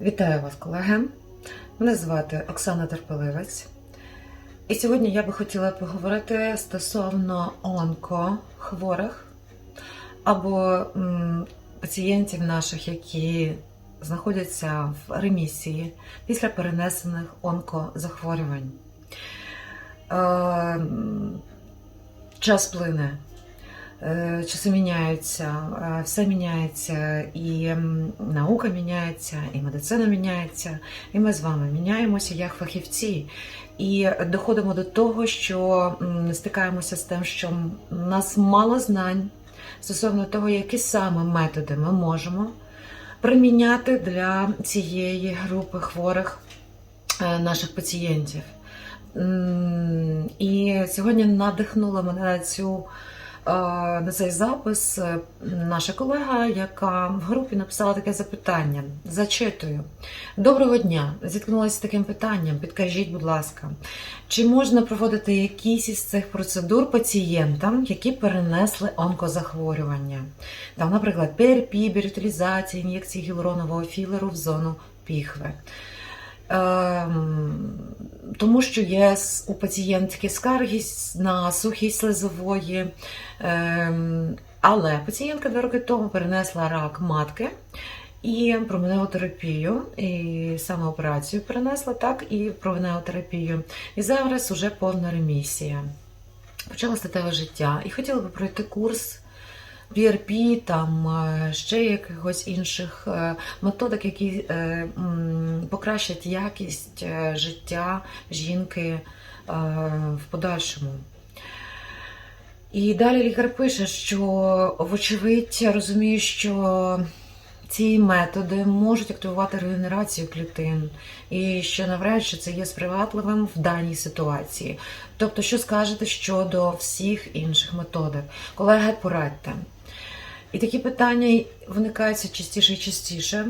Вітаю вас, колеги. Мене звати Оксана Терпеливець. І сьогодні я би хотіла поговорити стосовно онкохворих або пацієнтів наших, які знаходяться в ремісії після перенесених онкозахворювань. Е, час плине. Е, Часи міняються, е, все міняється, і наука міняється, і медицина міняється, і ми з вами міняємося як фахівці. І доходимо до того, що стикаємося з тим, що у нас мало знань стосовно того, які саме методи ми можемо приміняти для цієї групи хворих е, наших пацієнтів. І сьогодні надихнула мене на цю на цей запис е, наша колега, яка в групі написала таке запитання. Зачитую. Доброго дня! Зіткнулася з таким питанням. Підкажіть, будь ласка, чи можна проводити якісь із цих процедур пацієнтам, які перенесли онкозахворювання? Там, наприклад, ПРП, бірютилізація, ін'єкції гіалуронового філеру в зону піхви. Ем, тому що є у пацієнтки скарги на сухість слизової, ем, але пацієнтка два роки тому перенесла рак матки і променеотерапію, і саме операцію перенесла, так, і променеотерапію. І зараз уже повна ремісія. Почала статеве життя і хотіла би пройти курс PRP, там е, ще якихось інших е, методик, які е, покращать якість життя жінки в подальшому. І далі лікар пише, що, вочевидь, розуміє, що ці методи можуть активувати регенерацію клітин, і що навряд чи це є сприятливим в даній ситуації. Тобто, що скажете щодо всіх інших методик? Колеги, порадьте. І такі питання виникають все частіше і частіше.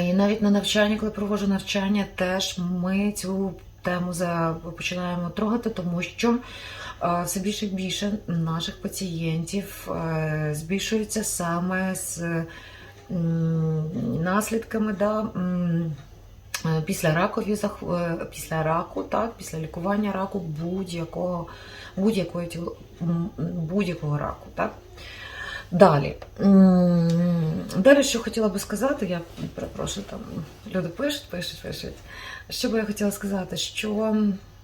І навіть на навчанні, коли проводжу навчання, теж ми цю тему починаємо трогати, тому що е, все більше і більше наших пацієнтів е, збільшується саме з наслідками да, е, після ракові після раку, так, після лікування раку будь-якого м, будь-якого раку. Так. Далі. Далі, що хотіла би сказати, я перепрошую, там люди пишуть, пишуть, пишуть. Що би я хотіла сказати, що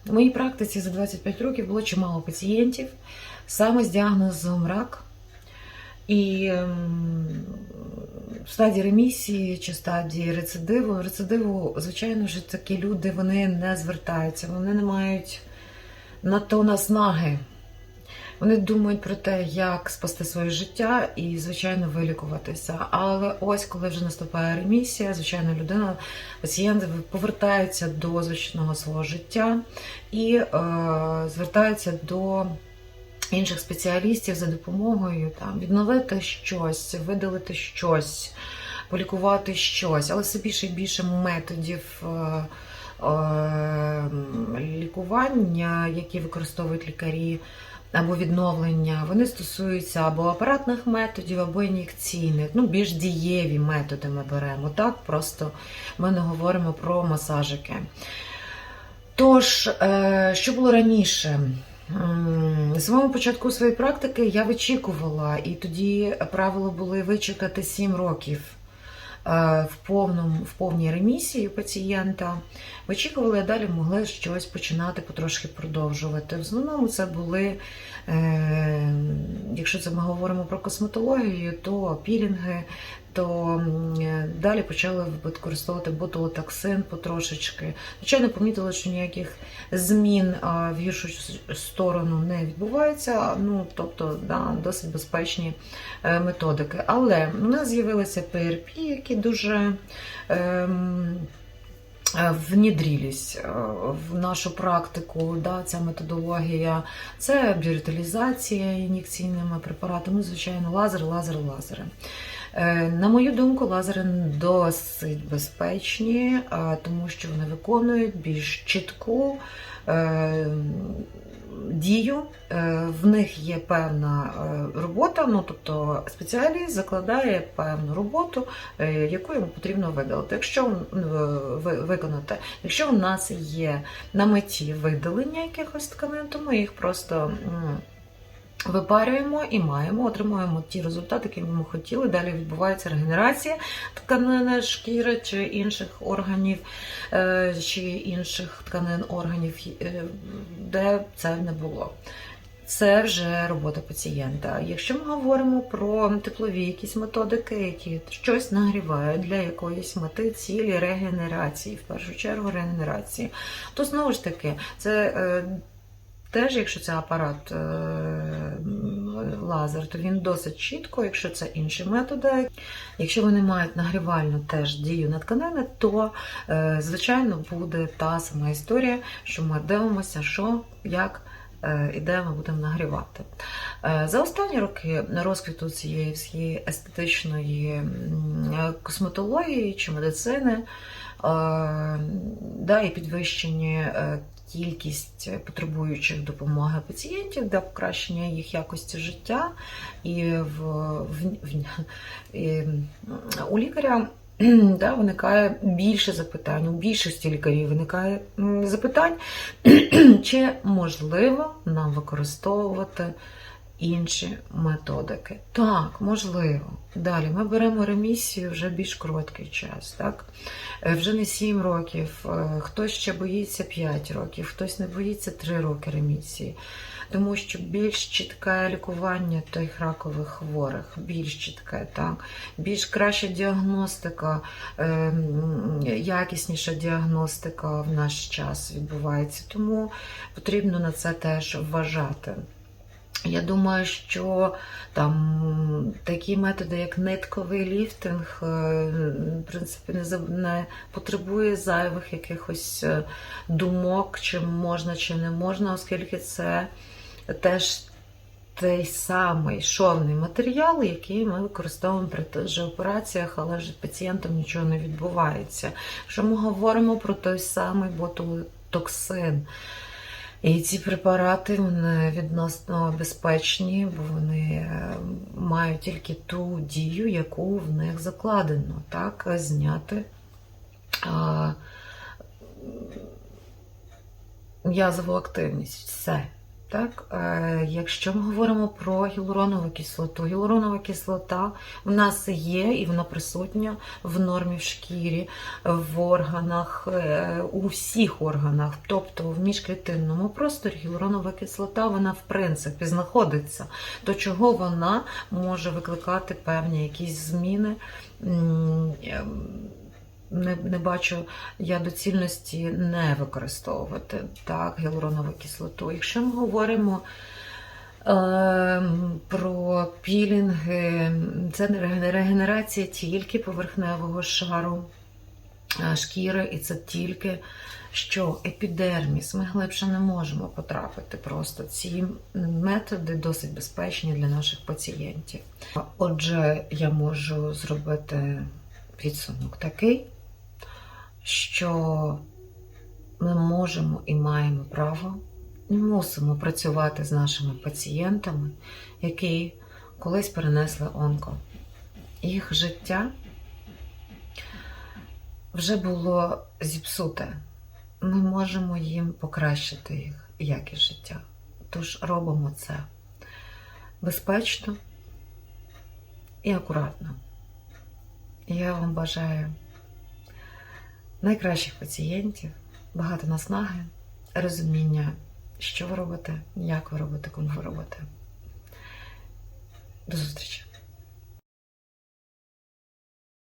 в моїй практиці за 25 років було чимало пацієнтів саме з діагнозом рак. І ем, в стадії ремісії чи стадії рецидиву. Рецидиву, звичайно ж, такі люди вони не звертаються, вони не мають на то наснаги. Вони думають про те, як спасти своє життя і, звичайно, вилікуватися. Але ось коли вже наступає ремісія, звичайно, людина, пацієнти повертаються до звичного свого життя і е, звертаються до інших спеціалістів за допомогою там відновити щось, видалити щось, полікувати щось, але все більше і більше методів. е, е, Лікування, які використовують лікарі, або відновлення, вони стосуються або апаратних методів, або ін'єкційних. Ну, більш дієві методи ми беремо. Так, просто ми не говоримо про масажики. Тож, е, що було раніше? З самого початку своєї практики я вичікувала, і тоді правило були вичекати 7 років в, повному, в повній ремісії пацієнта. Вичікували, а далі могли щось починати потрошки продовжувати. В основному це були, е, якщо це ми говоримо про косметологію, то пілінги, то е, далі почали використовувати ботулотоксин потрошечки. Звичайно, помітили, що ніяких змін в гіршу сторону не відбувається. Ну, тобто, да, досить безпечні е, методики. Але у нас з'явилися ПРП, які дуже. Ем, е, Внідрілись е, в нашу практику, да, ця методологія. Це біориталізація ін'єкційними препаратами, звичайно, лазер, лазер, лазери. Е, На мою думку, лазери досить безпечні, тому що вони виконують більш чітку е, дію. Е, В них є певна робота, ну тобто спеціаліст закладає певну роботу, яку йому потрібно видалити. Якщо ви- виконати, якщо у нас є на меті видалення якихось тканин, то ми їх просто. Випарюємо і маємо, отримуємо ті результати, які ми хотіли. Далі відбувається регенерація тканини, шкіри чи інших органів, е, чи інших тканин органів, е, де це не було. Це вже робота пацієнта. Якщо ми говоримо про теплові якісь методики, які щось нагрівають для якоїсь мети цілі регенерації, в першу чергу регенерації, то знову ж таки це. Теж, якщо це апарат е, лазер, то він досить чітко, якщо це інші методи. Якщо вони мають нагрівальну теж дію на тканини, то е, звичайно буде та сама історія, що ми дивимося, що, як е, і де ми будемо нагрівати. За останні роки розквіту цієї всієї естетичної косметології чи медицини да, і підвищення е, кількість потребуючих допомоги пацієнтів для покращення їх якості життя. І в, в, в, і у лікаря да, виникає більше запитань. У більшості лікарів виникає запитань, чи можливо нам використовувати інші методики. Так, можливо. Далі ми беремо ремісію вже більш короткий час. Так? Е, Вже не 7 років, е, хтось ще боїться 5 років, хтось не боїться 3 роки ремісії. Тому що більш чітке лікування тих ракових хворих, більш чітке, так, більш краща діагностика, ем, якісніша діагностика в наш час відбувається. Тому потрібно на це теж вважати. Я думаю, що там такі методи, як нитковий ліфтинг, е, в принципі, не, потребує зайвих якихось е, думок, чи можна, чи не можна, оскільки це теж той самий шовний матеріал, який ми використовуємо при тих же операціях, але ж пацієнтам нічого не відбувається. Якщо ми говоримо про той самий ботулотоксин, і ці препарати вони відносно безпечні, бо вони е, мають тільки ту дію, яку в них закладено, так, зняти м'язову активність. Все. Так, е, якщо ми говоримо про гіалуронову кислоту, гіалуронова кислота в нас є і вона присутня в нормі в шкірі, в органах, е, у всіх органах, тобто в міжклітинному просторі гіалуронова кислота, вона в принципі знаходиться, до чого вона може викликати певні якісь зміни. Не, не бачу я доцільності не використовувати так, гіалуронову кислоту. Якщо ми говоримо е, про пілінги, це не регенерація тільки поверхневого шару е, шкіри, і це тільки що епідерміс. Ми глибше не можемо потрапити. Просто ці методи досить безпечні для наших пацієнтів. Отже, я можу зробити підсумок такий, що ми можемо і маємо право і мусимо працювати з нашими пацієнтами, які колись перенесли онко. Їх життя вже було зіпсуте. Ми можемо їм покращити їх якість життя. Тож робимо це безпечно і акуратно. Я вам бажаю найкращих пацієнтів, багато наснаги, розуміння, що ви робите, як ви робите, кому ви робите. До зустрічі!